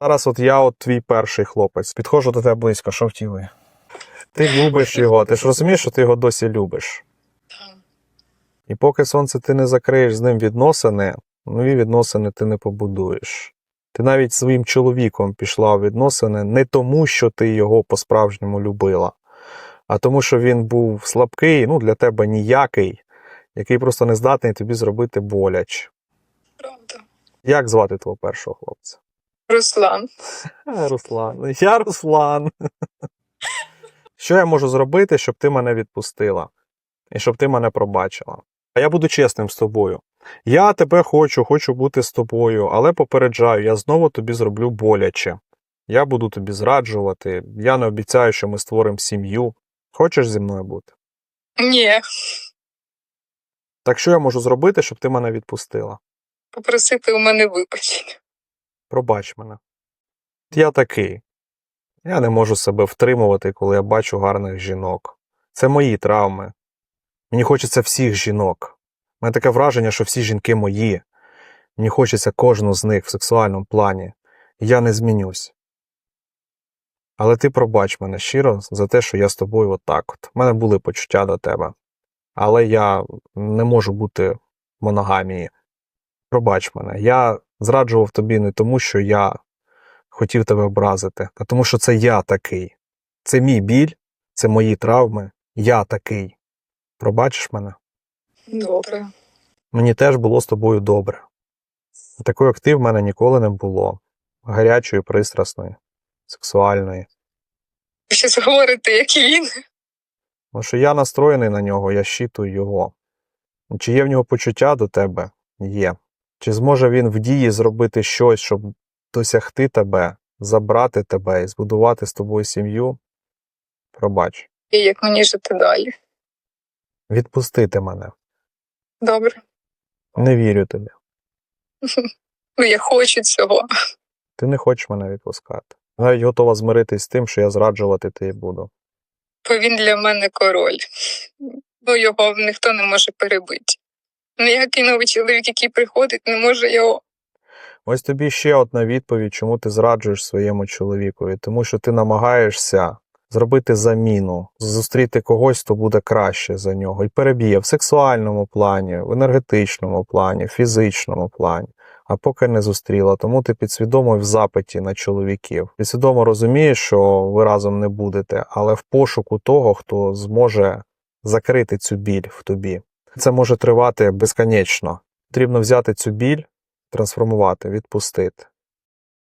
Зараз от я, от твій перший хлопець, підходжу до тебе близько, що втіли? Ти любиш його, ти ж розумієш, що ти його досі любиш. Так. І поки сонце ти не закриєш з ним відносини, нові відносини ти не побудуєш. Ти навіть своїм чоловіком пішла в відносини не тому, що ти його по-справжньому любила, а тому, що він був слабкий, ну для тебе ніякий, який просто не здатний тобі зробити боляче. Правда. Як звати твого першого хлопця? Руслан. Е, Руслан. Я Руслан. Що я можу зробити, щоб ти мене відпустила? І щоб ти мене пробачила? А я буду чесним з тобою. Я тебе хочу, хочу бути з тобою, але попереджаю, я знову тобі зроблю боляче. Я буду тобі зраджувати. Я не обіцяю, що ми створимо сім'ю. Хочеш зі мною бути? Ні, Так що я можу зробити, щоб ти мене відпустила? попросити у мене вибачення. Пробач мене. Я такий. Я не можу себе втримувати, коли я бачу гарних жінок. Це мої травми. Мені хочеться всіх жінок. Мене таке враження, що всі жінки мої. Мені хочеться кожну з них в сексуальному плані. Я не змінюсь. Але ти пробач мене щиро за те, що я з тобою отак от. У мене були почуття до тебе. Але я не можу бути в моногамії. Пробач мене. Я зраджував тобі не тому, що я хотів тебе образити, а тому, що це я такий. Це мій біль, це мої травми. Я такий. Пробачиш мене? Добре. Мені теж було з тобою добре. Такої як ти в мене ніколи не було. Гарячої, пристрасної, сексуальної. Щось говорите, як і він. Тому що я настроєний на нього, я щитую його. Чи є в нього почуття до тебе? Є. Чи зможе він в дії зробити щось, щоб досягти тебе, забрати тебе і збудувати з тобою сім'ю? Пробач. І як мені жити далі. Відпустити мене. Добре. Не вірю тобі. Ну, я хочу цього. Ти не хочеш мене відпускати. Навіть готова змиритись з тим, що я зраджувати тебе буду. Бо він для мене король. Ну, його ніхто не може перебити. Ніякий новий чоловік, який приходить, не може його. Ось тобі ще одна відповідь, чому ти зраджуєш своєму чоловікові. Тому що ти намагаєшся зробити заміну, зустріти когось, хто буде краще за нього, і переб'є в сексуальному плані, в енергетичному плані, в фізичному плані. А поки не зустріла, тому ти підсвідомо в запиті на чоловіків. Підсвідомо розумієш, що ви разом не будете, але в пошуку того, хто зможе закрити цю біль в тобі. Це може тривати безконечно. Потрібно взяти цю біль, трансформувати, відпустити.